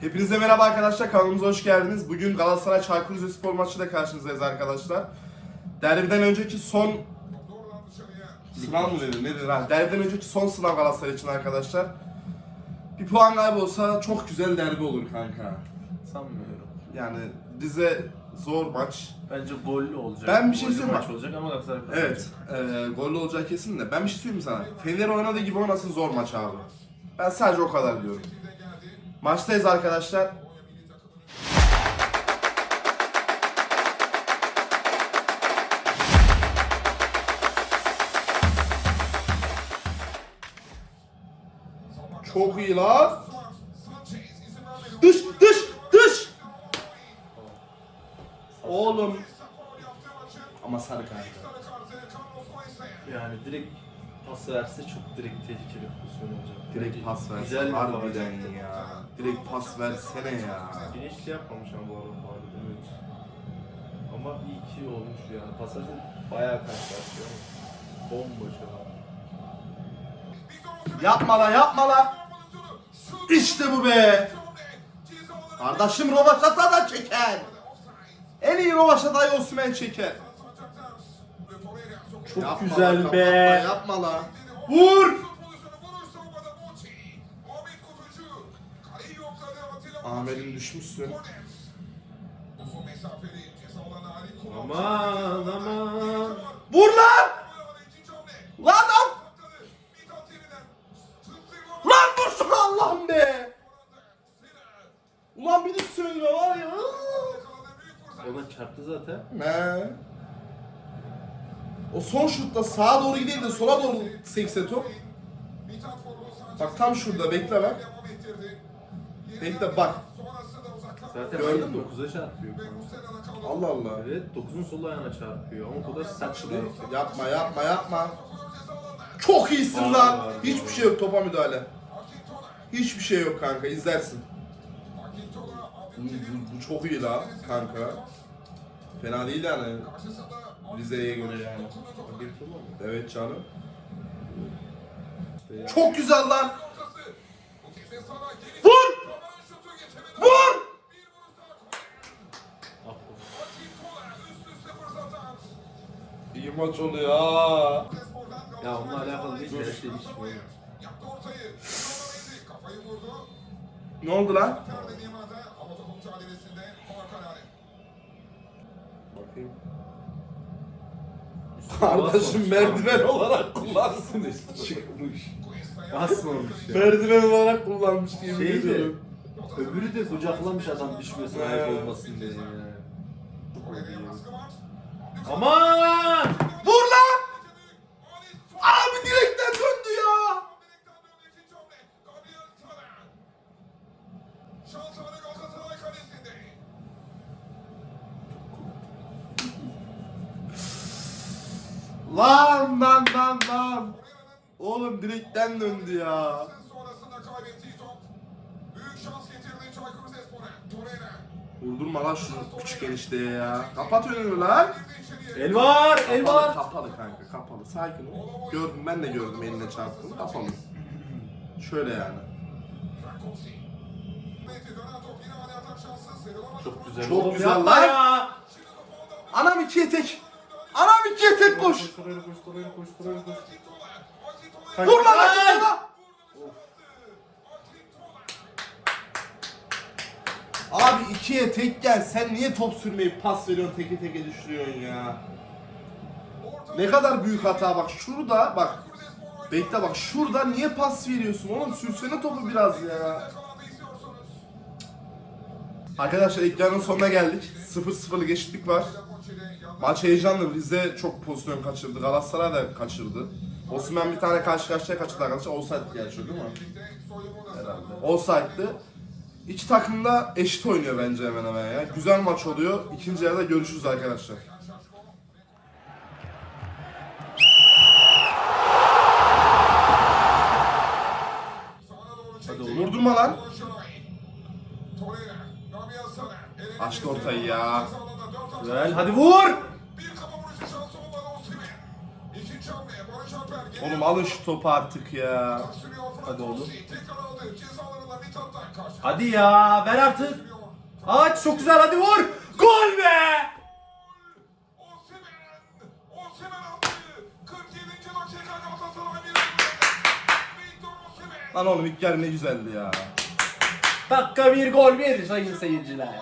Hepinize merhaba arkadaşlar kanalımıza hoş geldiniz. Bugün Galatasaray Çaykur Rizespor maçıyla karşınızdayız arkadaşlar. Derbiden önceki son sınav mı nedir nedir ha? Derbiden önceki son sınav Galatasaray için arkadaşlar. Bir puan kaybı olsa çok güzel derbi olur kanka. Sanmıyorum. Yani Rize zor maç. Bence gollü olacak. Ben bir şey Gollü söyleyeyim maç olacak ama Galatasaray kazanacak. Evet, e, gollü olacak kesin de. Ben bir şey söyleyeyim mi sana? Fener oynadığı gibi oynasın zor maç abi. Ben sadece o kadar diyorum. Maçtayız arkadaşlar. Çok iyi lan. Dış, dış, dış. Oğlum. Ama sarı kanka. Yani direkt pas verse çok direkt tehlikeli pozisyon olacak. Direkt pas Güzel bir harbiden faul. ya. Direkt pas versene ya. Bilinçli yapmamış ama bu arada faulü evet. Ama iyi ki olmuş yani. Pas verse bayağı karşılaşıyor ama. Bomboş ama. Yapma lan yapma lan. İşte bu be. Kardeşim Rovaşata da çeker. En iyi Rovaşata'yı Osman çeker. Çok Yapma güzel be. Yapma, lan. Vur. Amel'in düşmüşsün. Aman aman. Vur lan. Lan lan. Lan vursun Allah'ım be. Ulan bir de söylüyor var ya. Ona çarptı zaten. Ne? O son şutta sağa doğru gideyim de sola doğru sekse top. Bak tam şurada bekle bak. Bekle bak. Zaten Gördün mü? 9'a çarpıyor. Allah Allah. Evet 9'un sol ayağına çarpıyor ama o kadar ki. Yapma yapma yapma. Çok iyisin lan. Hiçbir şey yok topa müdahale. Hiçbir şey yok kanka izlersin. Bu, bu, bu çok iyi lan kanka. Fena değil yani. Rize'ye göre yani. Evet canım. Çok güzel lan. Vur! Vur! Of. İyi maç oluyor ha. Ya onunla alakalı değil, her şey böyle. Ne oldu lan? Bakayım. Kardeşim merdiven olarak kullansın işte çıkmış. Basmamış ya. Merdiven olarak kullanmış gibi Şeydi, geliyorum. öbürü de kucaklamış adam düşmesin He. ayak olmasın diye. Aman! Vur lan! Lan lan! Oğlum direkten döndü ya. Vurdurma lan şu küçük enişteye ya. Kapat önünü lan. El var, el Kapalı, var. kapalı kanka kapalı. Sakin ol. Gördüm ben de gördüm eline çarptığını. Kapalı. Şöyle yani. Çok güzel. Çok Oğlum güzel lan. ya. Anam ikiye tek. Tek boş. Koş, oraya koş, oraya koş, oraya koş. Vur lan. Abi ikiye tek gel. Sen niye top sürmeyip pas veriyorsun teke teke düşürüyorsun ya. Ne kadar büyük hata bak şurada bak. Bekle bak şurada niye pas veriyorsun oğlum sürsene topu biraz ya. Arkadaşlar ekranın sonuna geldik. 0-0'lık eşitlik var. Maç heyecanlı. Rize çok pozisyon kaçırdı. Galatasaray da kaçırdı. Osman bir tane karşı karşıya kaçırdı arkadaşlar. Offside gerçi değil mi? Herhalde. Offside'dı. İki takım da eşit oynuyor bence hemen hemen ya. Güzel maç oluyor. İkinci yarıda görüşürüz arkadaşlar. Hadi. Vurdurma lan. Açtı ortayı ya. Güzel, hadi vur. Oğlum alın şu topu artık ya. Hadi oğlum. Hadi ya ver artık. Aç çok güzel hadi vur. Gol be. Osimhen. Osimhen attı. 47. dakika Galatasaray 1 Victor Osimhen. Lan oğlum ilk yarı ne güzeldi ya. Dakika bir gol bir sayın seyirciler.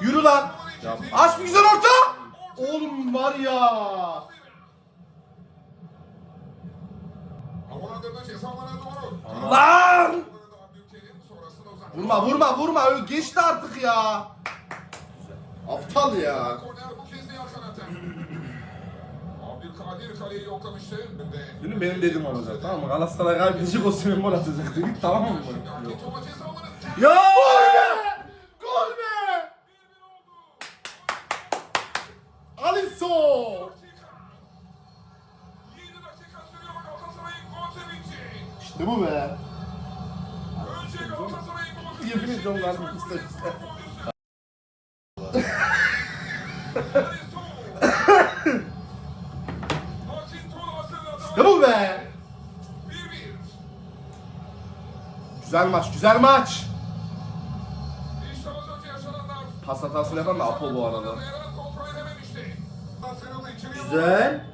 Yürü lan. Ya, Aç bir güzel orta. Oğlum var ya. Lan. Vurma vurma vurma öyle geçti artık ya. Aptal ya. Abdülkadir kaleyi yoklamıştı. Benim benim dediğim olacak tamam mı? Galatasaray kaybedecek o senin gol atacak dedik tamam mı? Hakim Güzel maç, güzel maç. Pas hatasını yapan da Apo bu arada. Güzel.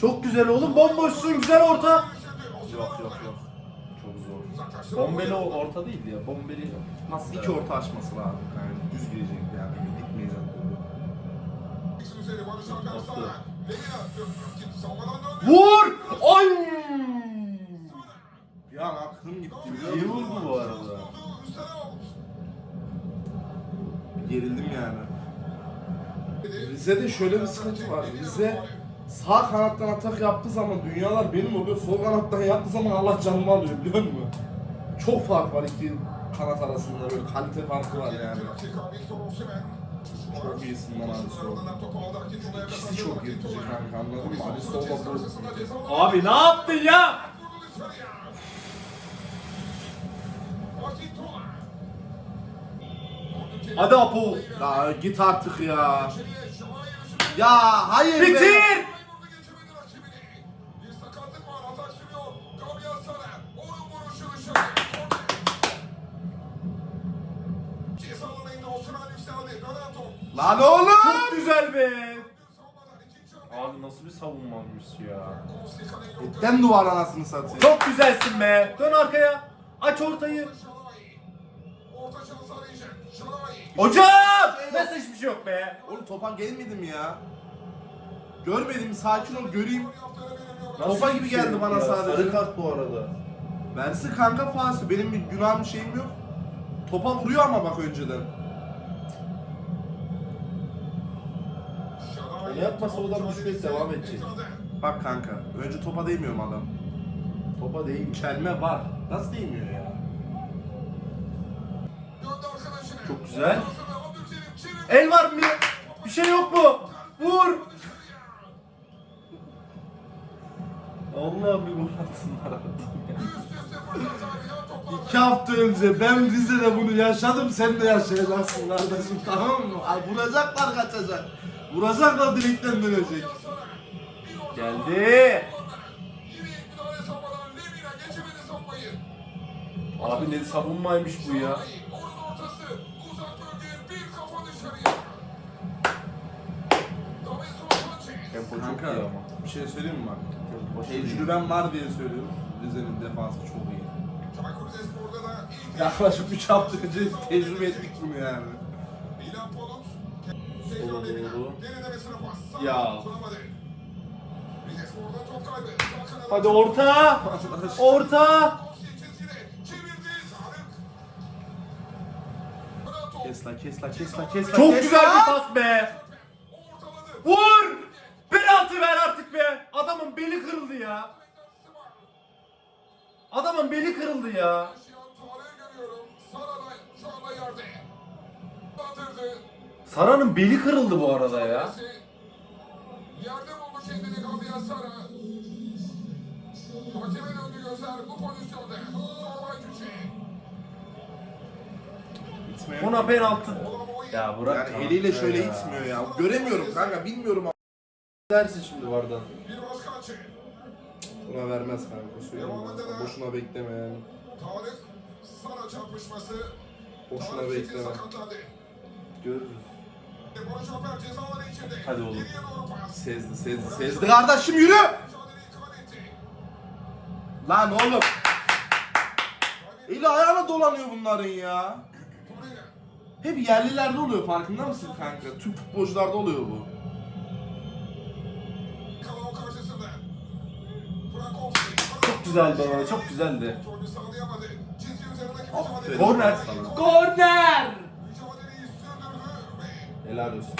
Çok güzel oğlum bomboşsun güzel orta. Yok yok yok. Çok zor. Bombeli orta değil ya bombeli. Nasıl İki orta açması lazım. Yani düz girecek yani. Dikmeyecek. İkisi üzeri Barış Alper Attı. Sara. Lemina. Savunmadan döndü. Vur! Ay! Bir an aklım gitti. İyi musun? vurdu bu arada. Gerildim yani. Rize'de şöyle bir sıkıntı var. Rize sağ kanattan atak yaptığı zaman dünyalar benim oluyor. Sol kanattan yaptığı zaman Allah canımı alıyor biliyor musun? Çok fark var iki kanat arasında böyle kalite farkı var yani. Çok iyisin lan Alisson. İkisi çok yırtıcı kanka anladın mı? Alisson'la bu. Abi ne yaptın ya? Hadi Apo. Ya git artık ya. Ya hayır be. Bitir! Lan oğlum. Çok güzel be. Abi nasıl bir savunmaymış ya. Den duvar anasını satayım. Çok güzelsin be. Dön arkaya. Aç ortayı. Hocam! Nasıl hiçbir şey yok be. Oğlum topa gelmedim ya. Görmedim sakin ol göreyim. Topa gibi hiçbir şey geldi yok bana ya? sadece. Sarı kart bu arada. Versi kanka pası. Benim bir günahım şeyim yok. Topa vuruyor ama bak önceden. Onu yapmasa o adam düşmeye devam edecek. Bak kanka. Önce topa değmiyorum adam. Topa değil. Kelme var. Nasıl değmiyor ya? Çok güzel. El var mı? Bir şey yok mu? Vur. Allah bir gol atsınlar artık. İki hafta önce ben Rize'de bunu yaşadım sen de yaşayacaksın kardeşim tamam mı? Ay vuracaklar kaçacak. Vuracaklar direkten dönecek. Geldi. Abi ne savunmaymış bu ya. Tempo çok iyi ama. bir şey söyleyeyim mi bak? Tempo iyi. Tecrübem var diye söylüyorum. Rize'nin defansı çok iyi. Yaklaşık 3 hafta önce tecrübe ettik bunu yani. Sola doğru. Ya. Hadi orta. Orta. Kes la kes la kes la kes la Çok kes güzel la. bir pas be. Vur. Penaltı ver artık be. Adamın beli kırıldı ya. Adamın beli kırıldı ya. Sara'nın beli kırıldı bu arada ya. Yerde buldu kendini Gabriel Sara. Hakeme döndü gözler bu pozisyonda. Zorbay Cüce. Buna penaltı. Ya bırak Yani eliyle şöyle ya. itmiyor ya. Göremiyorum kanka bilmiyorum. Dersin şimdi vardan. Bir başka açı. Buna vermez kanka söyleyeyim ben. Boşuna bekleme yani. Tarık Sara çarpışması. Boşuna Tarık bekleme. sakatlandı. Görürüz. Barış Alper ceza alanı içinde. Hadi oğlum. Geriye doğru pas. Sezdi sezdi sezdi. Kardeşim yürü! Mücadeleyi kaybetti. Lan oğlum. Eli ayağına dolanıyor bunların ya. Torreira. Hep yerlilerde oluyor farkında mısın kanka? Türk futbolcularda oluyor bu. Güzeldi ama çok güzeldi. Aferin. Korner. Sana. Korner. Helal olsun.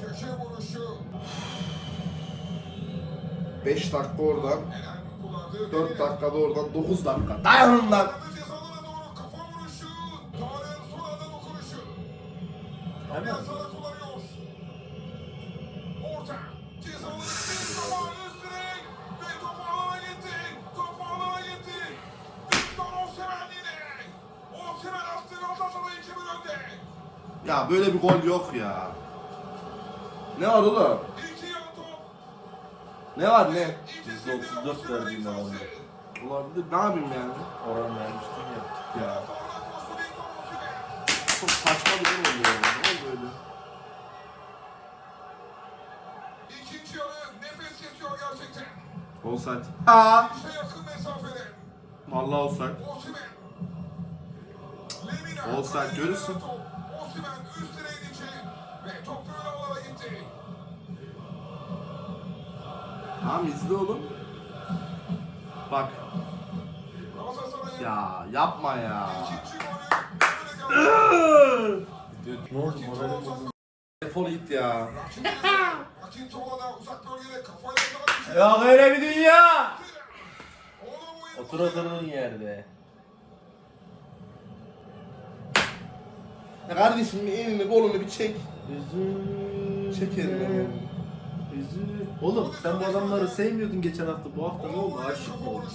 köşe vuruşu. 5 dakika oradan, Eren kullandı. 4 dakikada oradan, 9 dakika. Dayanın lan! Gol yok ya. Ne var oğlum? Ne var ne? İkisinde %34 Osimhen'in verdiğinden imzası. oldu. Olabilir. Ne yapayım yani? Oran vermiştin ya. Ya çok saçma bir gol oluyor. ya. Ne oldu öyle? İkinci yarı nefes kesiyor gerçekten. Offside. Ha! İşte yakın mesafede. Vallahi offside. Osimhen. Lemina. Görürsün. top. Tamam izle oğlum. Bak. Ya yapma ya. böyle. Defol git ya. Ya öyle bir dünya. Otur oturduğun yerde. Ya kardeşim bir elini kolunu bir çek. Üzül. Çek elini. Üzül. Oğlum sen bu adamları sevmiyordun geçen hafta. Bu hafta ne oldu? Aşık mı oldun?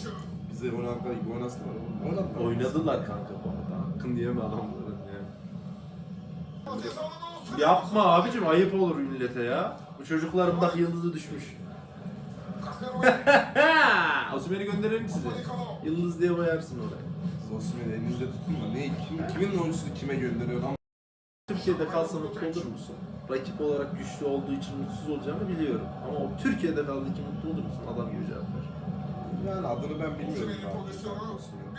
Bize oynarlar gibi oynasınlar oğlum. Oynatma. Oynadılar kanka bu arada. Hakkın diyeme adamların ya. Yapma abicim ayıp olur millete ya. Bu çocukların bak yıldızı düşmüş. Osman'ı gönderelim size. Yıldız diye bayarsın oraya. Osman'ı elinizde tutun da ne? Kim, kimin oyuncusunu kime gönderiyor lan? Türkiye'de kalsa mutlu olur musun? Rakip olarak güçlü olduğu için mutsuz olacağını biliyorum. Ama o Türkiye'de kaldığı için mutlu olur musun? Adam gibi cevap ver. Yani adını ben bilmiyorum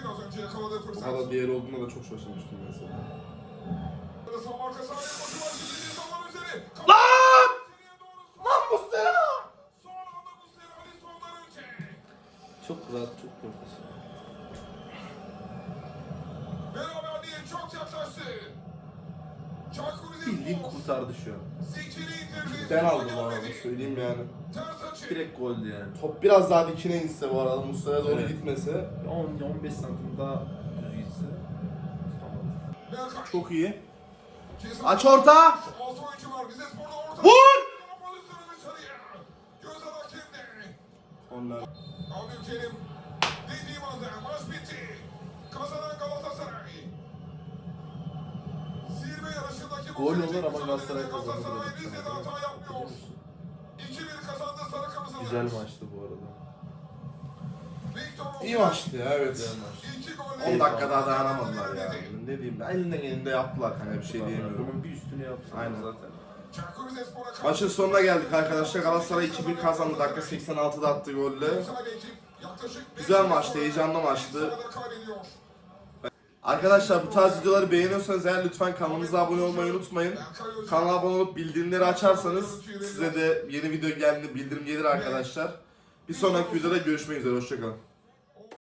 biraz önce yakaladığı Bu fırsat. kadar değeri olduğunda da çok şaşırmıştım mesela. Lan! Lan sondan önce. Çok rahat, çok profesyonel. Beraberliğe çok yaklaştı. Bildiğin kurtardı şu an. Sola aldım bu arada söyleyeyim yani. Direkt goldü yani. Top biraz daha dikine inse bu arada Muslera'ya doğru Evet. gitmese 10-15 santim daha düz gitse. Çok iyi. Aç orta! Vur! Onlar. Abdülkerim. Dediğim anda maç bitti. Kazanan Galatasaray. Gol olur ama Galatasaray kazanır. Galatasaray dedik Rize'de sana. hata yapmıyor. Hatırlıyor musun? 2-1 kazandı. Güzel maçtı bu arada. İyi maçtı ya evet. Güzel maçtı. İki golle 10 dakika daha dayanamadılar ya. Ne diyeyim ben elinden elinde yaptılar kanka bir şey diyemiyorum. Bunun bir üstünü yapsın Aynen. zaten. Maçın sonuna geldik arkadaşlar. Galatasaray 2-1 kazandı. Dakika 86'da attı golle. Güzel maçtı, heyecanlı maçtı. Arkadaşlar bu tarz videoları beğeniyorsanız eğer lütfen kanalımıza abone olmayı unutmayın. Kanala abone olup bildirimleri açarsanız size de yeni video geldiğinde bildirim gelir arkadaşlar. Bir sonraki videoda görüşmek üzere. Hoşçakalın.